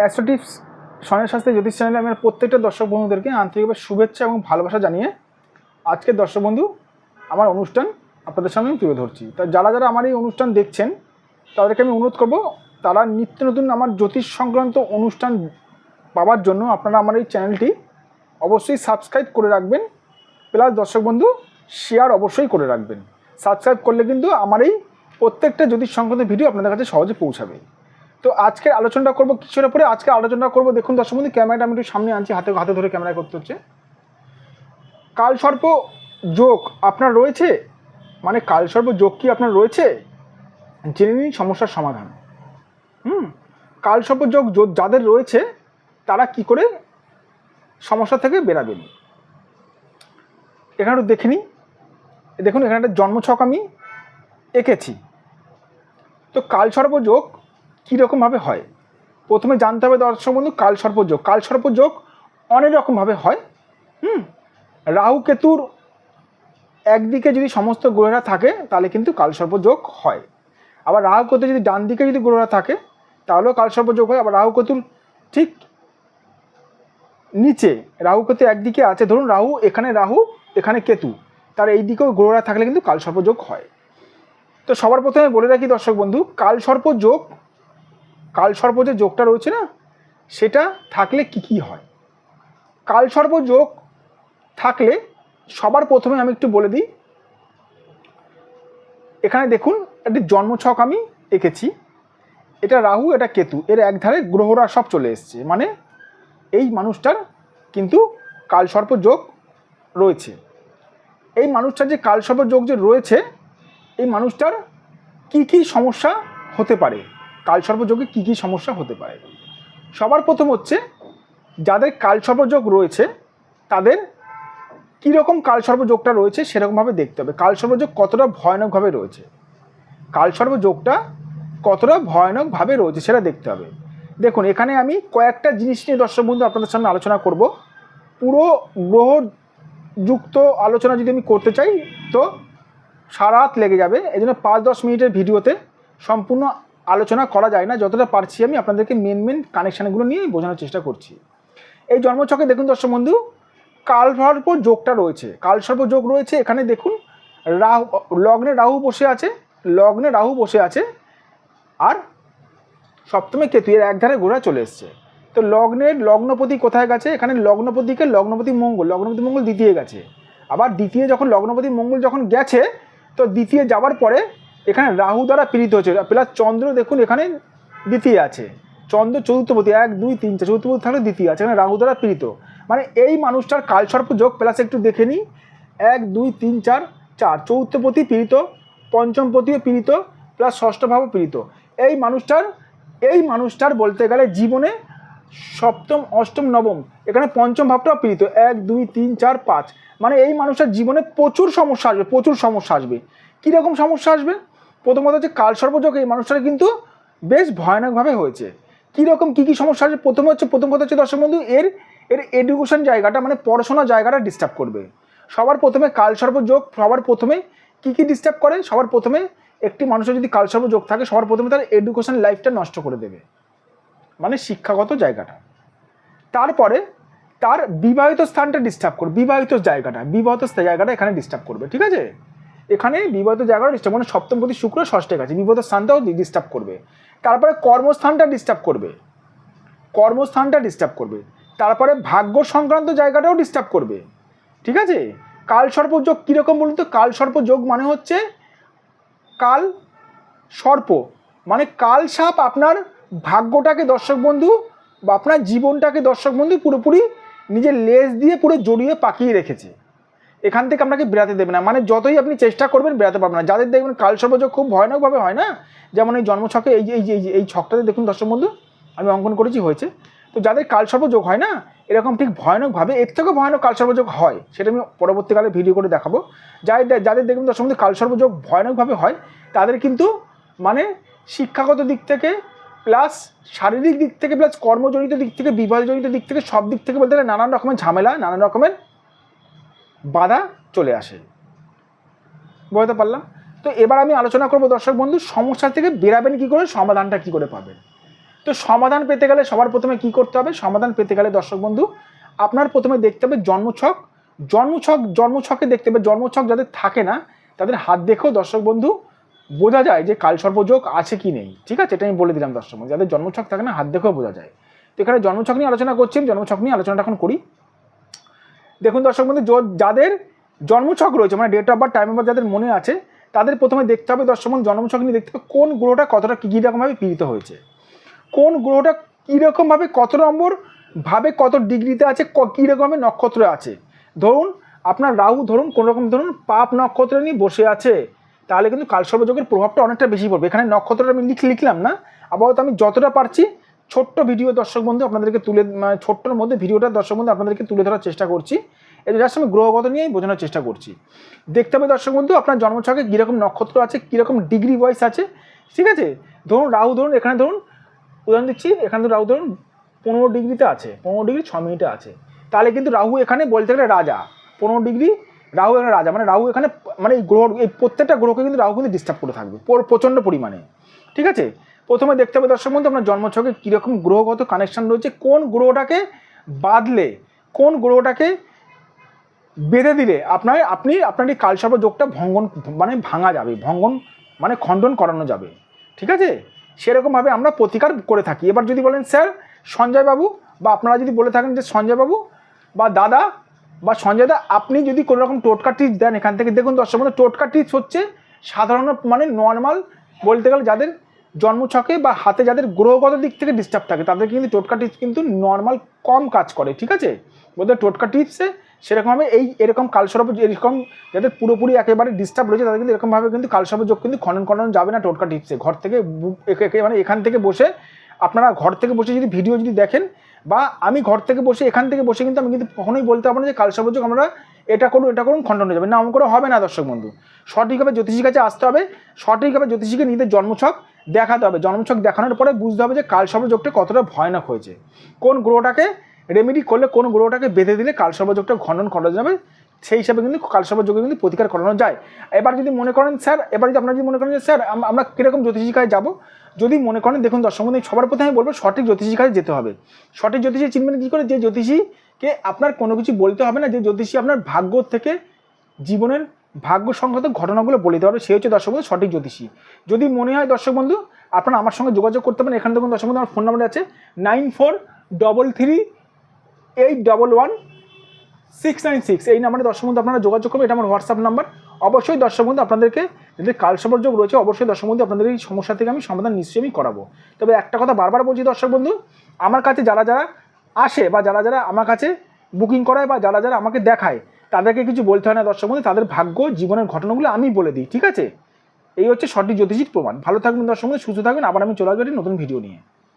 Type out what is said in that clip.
Astro tips স্বর্ণের শাস্ত্রে জ্যোতিষ চ্যানেলে আমার প্রত্যেকটা দর্শক বন্ধুদেরকে আন্তরিকভাবে শুভেচ্ছা এবং ভালোবাসা জানিয়ে আজকের দর্শক বন্ধু আমার অনুষ্ঠান আপনাদের সামনে আমি তুলে ধরছি। তা যারা যারা আমার এই অনুষ্ঠান দেখছেন, তাদেরকে আমি অনুরোধ করব, তারা নিত্য নতুন আমার জ্যোতিষ সংক্রান্ত অনুষ্ঠান পাওয়ার জন্য আপনারা আমার এই চ্যানেলটি অবশ্যই সাবস্ক্রাইব করে রাখবেন, প্লাস দর্শক বন্ধু, শেয়ার অবশ্যই করে রাখবেন। সাবস্ক্রাইব করলে কিন্তু আমার এই প্রত্যেকটা জ্যোতিষ সংক্রান্ত ভিডিও আপনাদের কাছে সহজে পৌঁছাবে। তো আজকের আলোচনাটা করব কিসের পরে আজকে আলোচনা করব। দেখুন দর্শক বন্ধু, ক্যামেরাটা আমি একটু সামনে আনছি, হাতে হাতে ধরে ক্যামেরা করতে হচ্ছে। কালসর্প যোগ আপনার রয়েছে? মানে কালসর্প যোগ কি আপনার রয়েছে? জেনে নিন সমস্যার সমাধান। হুম? কালসর্প যোগ যাদের রয়েছে, তারা কি করে সমস্যা থেকে বেরাবেন? এখানে একটু দেখে নিই। দেখুন, এখানে একটা জন্মছক আমি এঁকেছি। তো কালসর্প যোগ কীরকমভাবে হয়? প্রথমে জানতে হবে দর্শক বন্ধু কালসর্প যোগ। কালসর্প যোগ অনেক রকমভাবে হয়, হুম? রাহু কেতুর একদিকে যদি সমস্ত গ্রহরা থাকে, তাহলে কিন্তু কালসর্প যোগ হয়। আবার রাহু কেতু যদি ডান দিকে যদি গ্রহরা থাকে, তাহলেও কালসর্প যোগ হয়। আবার রাহু কেতুর ঠিক নিচে, রাহু কেতু একদিকে আছে। ধরুন রাহু এখানে রাহু, এখানে কেতু। তার এই দিকেও গ্রহরা থাকলে কিন্তু কালসর্প যোগ হয়। তো সবার প্রথমে বলে রাখি দর্শক বন্ধু কালসর্প যোগ কালসর্প যে যোগটা রয়েছে না, সেটা থাকলে কি কি হয়? কালসর্প যোগ থাকলে সবার প্রথমে আমি একটু বলে দিই। এখানে দেখুন, একটি জন্মছক আমি এঁকেছি। এটা রাহু, এটা কেতু, এর একধারে গ্রহরা সব চলে এসছে। মানে এই মানুষটার কিন্তু কালসর্প যোগ রয়েছে। এই মানুষটার যে কালসর্প যোগ যে রয়েছে, এই মানুষটার কি কি সমস্যা হতে পারে? কালসর্প যোগে কী কী সমস্যা হতে পারে? সবার প্রথম হচ্ছে, যাদের কালসর্প যোগ রয়েছে, তাদের কীরকম কালসর্প যোগটা রয়েছে সেরকমভাবে দেখতে হবে। কালসর্প যোগ কতটা ভয়ানকভাবে রয়েছে? কালসর্প যোগটা কতটা ভয়ানকভাবে রয়েছে সেটা দেখতে হবে। দেখুন, এখানে আমি কয়েকটা জিনিস নিয়ে দর্শক বন্ধু আপনাদের সামনে আলোচনা করব। পুরো গ্রহ যুক্ত আলোচনা যদি আমি করতে চাই, তো সারা রাত লেগে যাবে। এই জন্য পাঁচ দশ মিনিটের ভিডিওতে সম্পূর্ণ আলোচনা করা যায় না, যতটা পারছি আমি আপনাদেরকে মেন মেন কানেকশানগুলো নিয়ে বোঝানোর চেষ্টা করছি। এই জন্মছকে দেখুন দর্শক বন্ধু, কালসর্প যোগটা রয়েছে, কালসর্প যোগ রয়েছে, এখানে দেখুন রাহু, লগ্নে রাহু বসে আছে, লগ্নে রাহু বসে আছে, আর সপ্তমে কেতু, এর একধারে ঘোড়া চলে এসছে। তো লগ্নের লগ্নপতি কোথায় গেছে? এখানে লগ্নপতিকে লগ্নপতি মঙ্গল লগ্নপতি মঙ্গল দ্বিতীয় গেছে। আবার দ্বিতীয় যখন লগ্নপতি মঙ্গল যখন গেছে, তো দ্বিতীয় যাওয়ার পরে এখানে রাহু দ্বারা পীড়িত হচ্ছে প্লাস চন্দ্র দেখুন এখানে দ্বিতীয় আছে। চন্দ্র চতুর্থপতি, এক, দুই, তিন, চার, চতুর্থপতি থাকলে দ্বিতীয় আছে, এখানে রাহু দ্বারা পীড়িত। মানে এই মানুষটার কালসর্প যোগ প্লাস একটু দেখে নিই। এক, দুই, তিন, চার চার, চতুর্থপতি পীড়িত, পঞ্চমপতিও পীড়িত প্লাস ষষ্ঠ ভাবও পীড়িত। এই মানুষটার এই মানুষটার বলতে গেলে জীবনে সপ্তম, অষ্টম, নবম, এখানে পঞ্চম ভাবটাও পীড়িত। এক, দুই, তিন, চার, পাঁচ। মানে এই মানুষটার জীবনে প্রচুর সমস্যা আসবে, প্রচুর সমস্যা আসবে। কীরকম সমস্যা আসবে? প্রথমত হচ্ছে কালসর্পযোগ এই মানুষটার কিন্তু বেশ ভয়ানকভাবে হয়েছে। কীরকম, কী কী সমস্যা আসবে? প্রথমে হচ্ছে, প্রথম কথা হচ্ছে, দর্শক বন্ধু, এর এর এডুকেশন জায়গাটা মানে পড়াশোনার জায়গাটা ডিস্টার্ব করবে। সবার প্রথমে কালসর্প যোগ সবার প্রথমে কী কী ডিস্টার্ব করে? সবার প্রথমে একটি মানুষের যদি কালসর্প যোগ থাকে, সবার প্রথমে তার এডুকেশন লাইফটা নষ্ট করে দেবে। মানে শিক্ষাগত জায়গাটা। তারপরে তার বিবাহিত স্থানটা ডিস্টার্ব করবে। বিবাহিত জায়গাটা বিবাহিত জায়গাটা এখানে ডিস্টার্ব করবে, ঠিক আছে? এখানে বিবাহিত জায়গাটা ডিস্টার্ব মানে সপ্তমপতি শুক্র ষষ্ঠে গেছে বিবাহিত স্থানটাও ডিস্টার্ব করবে। তারপরে কর্মস্থানটা ডিস্টার্ব করবে। কর্মস্থানটা ডিস্টার্ব করবে। তারপরে ভাগ্য সংক্রান্ত জায়গাটাও ডিস্টার্ব করবে। ঠিক আছে? কাল সর্প যোগ কীরকম বলুন তো? কাল সর্প যোগ মানে হচ্ছে কাল সর্প। মানে কাল সাপ আপনার ভাগ্যটাকে দর্শক বন্ধু বা আপনার জীবনটাকে দর্শক বন্ধু পুরোপুরি নিজের লেজ দিয়ে পুরো জড়িয়ে পাকিয়ে রেখেছে। এখান থেকে আপনাকে বেরাতে দেবে না। মানে যতই আপনি চেষ্টা করবেন বেরাতে পারবেন না। যাদের দেখবেন কাল সর্বযোগ খুব ভয়ানকভাবে হয় না? যেমন এই জন্মছকে, এই যে এই যে এই যে, এই ছকটাতে দেখুন দর্শক বন্ধু, আমি অঙ্কন করেছি, হয়েছে। তো যাদের কাল সর্বযোগ হয় না, এরকম ঠিক ভয়ানকভাবে, এর থেকেও ভয়ানক কাল সর্বযোগ হয়, সেটা আমি পরবর্তীকালে ভিডিও করে দেখাবো। যাদের যাদের দেখবেন দর্শক বন্ধু কাল সর্বযোগ ভয়ানকভাবে হয়, তাদের কিন্তু মানে শিক্ষাগত দিক থেকে প্লাস শারীরিক দিক থেকে প্লাস কর্মজনিত দিক থেকে, বিবাহজনিত দিক থেকে সব দিক থেকে বলতে গেলে নানান রকমের ঝামেলা, নানান রকমের বাধা চলে আসে। বুঝতে পারলাম? তো এবার আমি আলোচনা করব দর্শক বন্ধু, সমস্যা থেকে বেরাবেন কি করে, সমাধানটা কি করে পাবেন? তো সমাধান পেতে গেলে সবার প্রথমে কি করতে হবে? সমাধান পেতে গেলে দর্শক বন্ধু, আপনার প্রথমে দেখতে হবে জন্মছক। জন্মছক, জন্মছকে দেখতে হবে। জন্মছক যাদের থাকে না, তাদের হাত দেখেও দর্শক বন্ধু, বোঝা যায় যে কাল কালসর্পযোগ আছে কি নেই। ঠিক আছে? এটা আমি বলে দিলাম দর্শক বন্ধু। যাদের জন্মছক থাকে না, হাত দেখেও বোঝা যায়। তো এখানে জন্মছক নিয়ে আলোচনা করছি। জন্মছক নিয়ে আলোচনাটা এখন করি। দেখুন দর্শক বন্ধু যাদের জন্মছক রয়েছে মানে date of birth time of যাদের মনে আছে, তাদের প্রথমে দেখতে হবে দর্শক বন্ধু, জন্মছক নিয়ে দেখতে হবে কোন গ্রহটা কতটা কী রকমভাবে পীড়িত হয়েছে। কোন গ্রহটা কীরকমভাবে কত নম্বর ভাবে কত ডিগ্রিতে আছে, ক- কী রকমভাবে নক্ষত্র আছে। ধরুন, আপনার রাহু ধরুন, কোনো রকম ধরুন, পাপ নক্ষত্র নিয়ে বসে আছে, তাহলে কিন্তু কালসর্বযোগের প্রভাবটা অনেকটা বেশি পড়বে। এখানে নক্ষত্রটা আমি লিখ লিখলাম না, আপাতত আমি যতটা পারছি ছোট্ট ভিডিও দর্শক বন্ধু আপনাদেরকে তুলে মানে ছোট্টর মধ্যে ভিডিওটা দর্শক বন্ধু আপনাদেরকে তুলে ধরার চেষ্টা করছি। এটা জাস্ট আমি গ্রহগত নিয়েই বোঝানোর চেষ্টা করছি। দেখতে হবে দর্শক বন্ধু, আপনার জন্মছকে কীরকম নক্ষত্র আছে, কীরকম ডিগ্রি ওয়াইজ আছে, ঠিক আছে? ধরুন রাহু, ধরুন এখানে ধরুন, উদাহরণ দিচ্ছি, এখানে তো রাহু, ধরুন পনেরো ডিগ্রিতে আছে, পনেরো ডিগ্রি ছ মিনিটে আছে। তাহলে কিন্তু রাহু এখানে বলতে গেলে রাজা, পনেরো ডিগ্রি রাহু এখানে রাজা মানে রাহু এখানে মানে এই গ্রহ, এই প্রত্যেকটা গ্রহকে কিন্তু রাহু কিন্তু ডিস্টার্ব করে থাকবে প্রচণ্ড পরিমাণে, ঠিক আছে? প্রথমে দেখতে হবে দর্শক বন্ধু, আপনার জন্মছকে কীরকম গ্রহগত কানেকশান রয়েছে, কোন গ্রহটাকে বাদলে, কোন গ্রহটাকে বেঁধে দিলে আপনার, আপনি, আপনার এই কালসর্প যোগটা ভঙ্গন মানে ভাঙা যাবে, ভঙ্গন মানে খণ্ডন করানো যাবে, ঠিক আছে? সেরকমভাবে আমরা প্রতিকার করে থাকি। এবার যদি বলেন, স্যার সঞ্জয় বাবু বা আপনারা যদি বলে থাকেন যে সঞ্জয় বাবু বা দাদা, বা সঞ্জয় দা আপনি যদি কোনো রকম টোটকা টিপস দেন, এখান থেকে দেখুন দর্শক টোটকা টিপস হচ্ছে সাধারণ মানে নর্মাল বলতে গেলে যাদের জন্মছকে বা হাতে যাদের গ্রহগত দিক থেকে ডিস্টার্ব থাকে, তাদের কিন্তু টোটকা টিপস কিন্তু নর্মাল কম কাজ করে, ঠিক আছে? বলতে টোটকা টিপসে সেরকমভাবে এই এরকম কালসর্প এরকম যাদের পুরোপুরি একেবারে ডিস্টার্ব রয়েছে, তাদের কিন্তু এরকমভাবে কিন্তু কালসর্প যোগ কিন্তু খনন খনন যাবে না টোটকা টিপসে ঘর থেকে মানে এখান থেকে বসে আপনারা ঘর থেকে বসে যদি ভিডিও যদি দেখেন বা আমি ঘর থেকে বসে এখান থেকে বসে কিন্তু আমি কিন্তু কখনোই বলতে পারব না যে কালসর্প যোগ আমরা এটা করুন এটা করুন, খণ্ডন হয়ে যাবে। না অমন করে হবে না, দর্শক বন্ধু। সঠিকভাবে জ্যোতিষীর কাছে আসতে হবে, সঠিকভাবে জ্যোতিষীকে নিজের জন্মছক দেখাতে হবে। জন্মছক দেখানোর পরে বুঝতে হবে যে কালসর্প যোগটা কতটা ভয়ানক হয়েছে। কোন গ্রহটাকে রেমেডি করলে, কোন গ্রহটাকে বেঁধে দিলে কালসর্প যোগটা খণ্ডন করা যাবে, সেই হিসাবে কিন্তু কালসর্প যোগে কিন্তু প্রতিকার করানো যায়। এবার যদি মনে করেন, স্যার, এবার যদি আপনারা যদি মনে করেন যে, স্যার আমরা কীরকম জ্যোতিষীর কাছে যাব? যদি মনে করেন, দেখুন দর্শক বন্ধু, সবার প্রথমে আমি বলব, সঠিক জ্যোতিষীর কাছে যেতে হবে। সঠিক জ্যোতিষী চিনবেন কী করে? যে জ্যোতিষীকে আপনার কোনো কিছু বলতে হবে না, যে জ্যোতিষী আপনার ভাগ্য থেকে জীবনের ভাগ্য সংক্রান্ত ঘটনাগুলো বলে দিতে পারবে। সে হচ্ছে দর্শক বন্ধু, সঠিক জ্যোতিষী। যদি মনে হয় দর্শক বন্ধু, আপনারা আমার সঙ্গে যোগাযোগ করতে পারেন। এখান থেকে দর্শক বন্ধু, আমার ফোন নাম্বার আছে nine four double three eight double one six nine six. এই নাম্বারে দর্শক বন্ধু, আপনারা যোগাযোগ করবেন। এটা আমার হোয়াটসঅ্যাপ নাম্বার। অবশ্যই দর্শক বন্ধু, আপনাদেরকে যদি কালসবর যোগ রয়েছে, অবশ্যই দর্শক বন্ধু, আপনাদের এই সমস্যা থেকে আমি সমাধান নিশ্চয়ই আমি করাবো। তবে একটা কথা বারবার বলছি দর্শক বন্ধু, আমার কাছে যারা যারা আসে বা যারা যারা আমার কাছে বুকিং করায় বা যারা যারা আমাকে দেখায়, তাদেরকে কিছু বলতে হয় না দর্শক বন্ধু, তাদের ভাগ্য, জীবনের ঘটনাগুলো আমি বলে দিই, ঠিক আছে? এই হচ্ছে সঠিক জ্যোতিষীর প্রমাণ। ভালো থাকবেন দর্শক সুস্থ থাকবেন। আবার আমি চলে আসব নতুন ভিডিও নিয়ে।